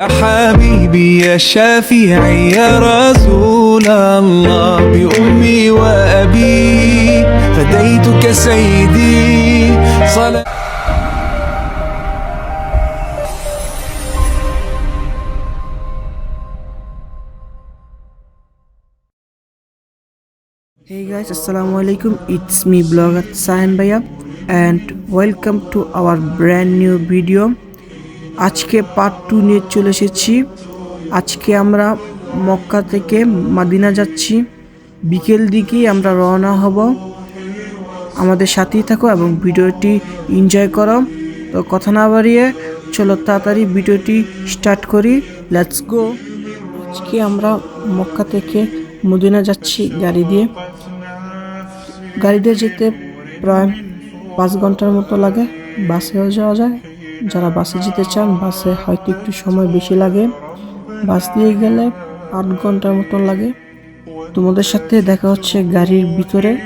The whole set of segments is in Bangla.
يا حبيبي يا شافعي يا رسول الله بأمي وأبي فديتك سيدي صلاة Hey guys, Assalamu alaikum. It's me blogger Sayan Bhaiya and welcome to our brand new video. আজকে পার্ট টু নিয়ে চলে এসেছি। আজকে আমরা মক্কা থেকে মাদিনা যাচ্ছি। বিকেল দিকেই আমরা রওনা হব। আমাদের সাথেই থাকো এবং ভিডিওটি এনজয় করো। তো কথা না বাড়িয়ে চলো তাড়াতাড়ি ভিডিওটি স্টার্ট করি। লেটস গো আজকে আমরা মক্কা থেকে মদিনা যাচ্ছি গাড়ি দিয়ে। গাড়ি দিয়ে যেতে প্রায় পাঁচ ঘণ্টার মতো লাগে। বাসেও যাওয়া যায়। যারা বাসে যেতে চান, বাসে হয়তো একটু সময় বেশি লাগে। বাস দিয়ে গেলে আট ঘণ্টার মতো লাগে। তোমাদের সাথে দেখা হচ্ছে গাড়ির ভিতরে।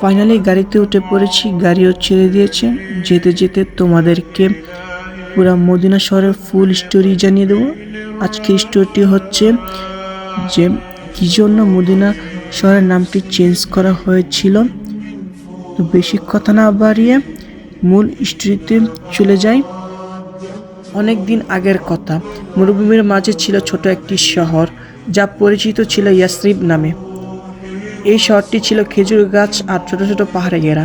ফাইনালি গাড়িতে উঠে পড়েছি, গাড়িও ছেড়ে দিয়েছে। যেতে যেতে তোমাদেরকে পুরা মদিনা শহরের ফুল স্টোরি জানিয়ে দেবো। আজকের স্টোরিটি হচ্ছে যে কী জন্য মদিনা শহরের নামটি চেঞ্জ করা হয়েছিল। তো বেশি কথা না বাড়িয়ে মূল স্টোরিতে চলে যাই অনেক দিন আগের কথা, মরুভূমির মাঝে ছিল ছোট একটি শহর, যা পরিচিত ছিল ইয়াসরিব নামে। এই শহরটি ছিল খেজুর গাছ আর ছোট ছোট পাহাড়ে ঘেরা।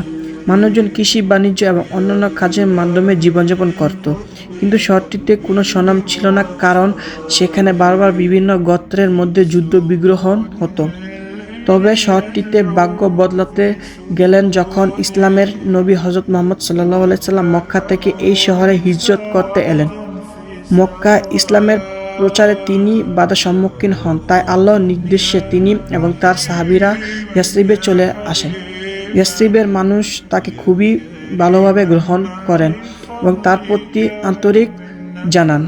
মানুষজন কৃষি, বাণিজ্য এবং অন্যান্য কাজের মাধ্যমে জীবনযাপন করত। কিন্তু শহরটিতে কোনো সনাম ছিল না, কারণ সেখানে বারবার বিভিন্ন গোত্রের মধ্যে যুদ্ধ বিগ্রহ হতো। তবে শহরটিতে ভাগ্য বদলাতে গেলেন যখন ইসলামের নবী হজরত মোহাম্মদ সাল্লাহ সাল্লাম মক্কা থেকে এই শহরে হিজরত করতে এলেন। মক্কা ইসলামের প্রচারে তিনি বাধা সম্মুখীন হন, তাই আল্লাহর নির্দেশে তিনি এবং তার সাহাবিরা ইয়াসরিবে চলে আসেন। ইয়াসরিবের মানুষ তাকে খুবই ভালোভাবে গ্রহণ করেন এবং তার প্রতি আন্তরিক জানান।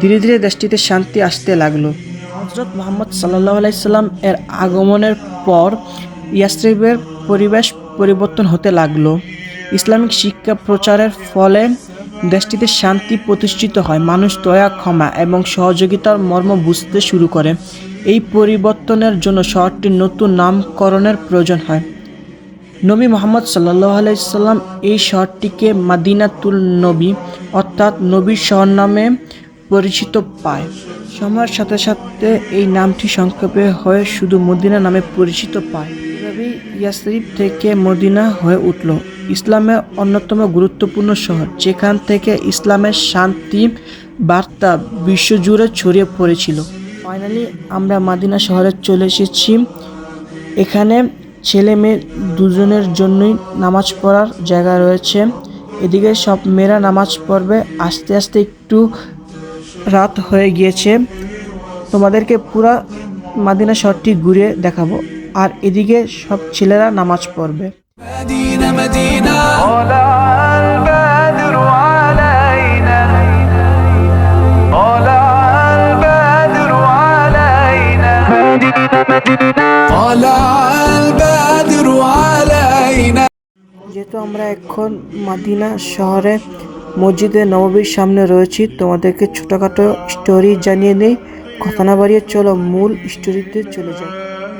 ধীরে ধীরে দেশটিতে শান্তি আসতে লাগল। হজরত মোহাম্মদ সাল্লাহ আলাইসাল্লাম এর আগমনের পর ইয়াসরিবের পরিবেশ পরিবর্তন হতে লাগল। ইসলামিক শিক্ষা প্রচারের ফলে দেশটিতে শান্তি প্রতিষ্ঠিত হয়, মানুষ দয়া, ক্ষমা এবং সহযোগিতার মর্ম বুঝতে শুরু করে। এই পরিবর্তনের জন্য শহরটির নতুন নামকরণের প্রয়োজন হয়। নবী মোহাম্মদ সাল্লাহ আলাইসাল্লাম এই শহরটিকে মাদিনাতুল নবী অর্থাৎ নবীর শহর নামে পরিচিত পায়। সময়ের সাথে সাথে এই নামটি সংক্ষেপে হয়ে শুধু মদিনা নামে পরিচিত পায়। এভাবেই ইয়াসরিফ থেকে মদিনা হয়ে উঠল। ইসলামের অন্যতম গুরুত্বপূর্ণ শহর, যেখান থেকে ইসলামের শান্তি বার্তা বিশ্বজুড়ে ছড়িয়ে পড়েছিল। ফাইনালি আমরা মাদিনা শহরে চলে এসেছি। এখানে ছেলে মেয়ে দুজনের জন্যই নামাজ পড়ার জায়গা রয়েছে। এদিকে সব মেয়েরা নামাজ পড়বে। আস্তে আস্তে একটু রাত হয়ে গিয়েছে। তোমাদেরকে পুরা মাদিনা শহরটি ঘুরে দেখাবো। আর এদিকে সব ছেলেরা নামাজ পড়বে। যেহেতু আমরা এখন মাদিনা শহরে মসজিদে নববীর সামনে রয়েছি। তোমাদেরকে ছোটোখাটো স্টোরি জানিয়ে নেই। কথা না বাড়িয়ে চলো, মূল স্টোরিতে চলে যাই।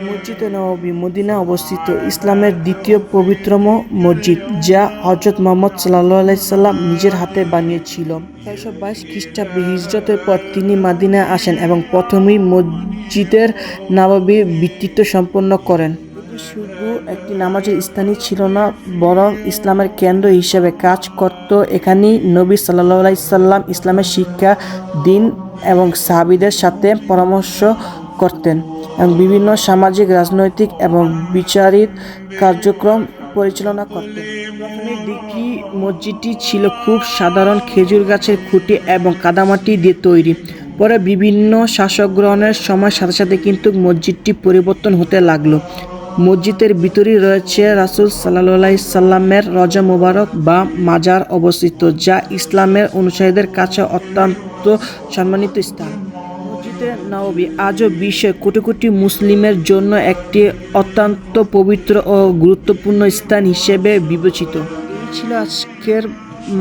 মসজিদে নববী মদিনা অবস্থিত ইসলামের দ্বিতীয় পবিত্রম মসজিদ, যা হজরত মোহাম্মদ সাল্লাহ আলাইসাল্লাম নিজের হাতে বানিয়েছিল। ছয়শো বাইশ খ্রিস্টাব্দে হিজরতের পর তিনি মাদিনায় আসেন এবং প্রথমেই মসজিদের নবাবীর বৃত্তিত্ব সম্পন্ন করেন। এটি শুধু একটি নামাজের স্থানই ছিল না, বরং ইসলামের কেন্দ্র হিসেবে কাজ করত এখানেই নবী সাল্লাহ সাল্লাম ইসলামের শিক্ষা, দিন এবং সাহাবিদের সাথে পরামর্শ করতেন এবং বিভিন্ন সামাজিক, রাজনৈতিক এবং বিচারিক কার্যক্রম পরিচালনা করতেন। প্রথমের মসজিদটি ছিল খুব সাধারণ খেজুর গাছের খুঁটি এবং কাদামাটি দিয়ে তৈরি। পরে বিভিন্ন শাসক গ্রহণের সময় সাথে সাথে কিন্তু মসজিদটি পরিবর্তন হতে লাগল। মসজিদের ভিতরেই রয়েছে রাসুল সাল্লাহ সাল্লামের রজা মোবারক বা মাজার অবস্থিত, যা ইসলামের অনুসারীদের কাছে অত্যন্ত সম্মানিত স্থান। মসজিদে নবী আজও বিশ্বের কোটি কোটি মুসলিমের জন্য একটি অত্যন্ত পবিত্র ও গুরুত্বপূর্ণ স্থান হিসেবে বিবেচিত। ছিল আজকের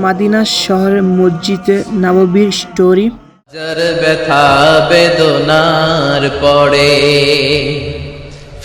মাদিনা শহরের মসজিদে নববীর স্টোরি ব্যথা বেদনার পরে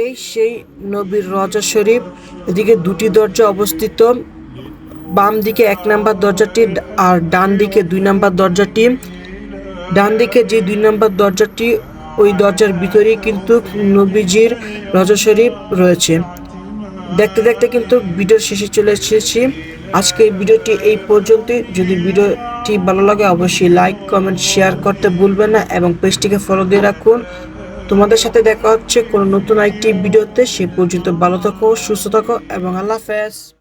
এই সেই নবীর রজা শরীফ। এদিকে দুটি দরজা অবস্থিত। বাম দিকে এক নাম্বার দরজাটি আর ডান দিকে দুই নাম্বার দরজাটি। ডান দিকে যে দুই নাম্বার দরজাটি, ওই দরজার ভিতরেই কিন্তু নবীজির রজা শরীফ রয়েছে। দেখতে দেখতে কিন্তু ভিডিওর শেষে চলে এসেছি। আজকে ভিডিওটি এই পর্যন্তই। যদি ভিডিওটি ভালো লাগে, অবশ্যই লাইক কমেন্ট শেয়ার করতে ভুলবেন না এবং পেজটিকে ফলো দিয়ে রাখুন। তোমাদের সাথে দেখা হচ্ছে কোনো নতুন একটি ভিডিওতে, সে পর্যন্ত ভালো থাকো, সুস্থ থাকো, এবং আল্লাহ হাফেজ।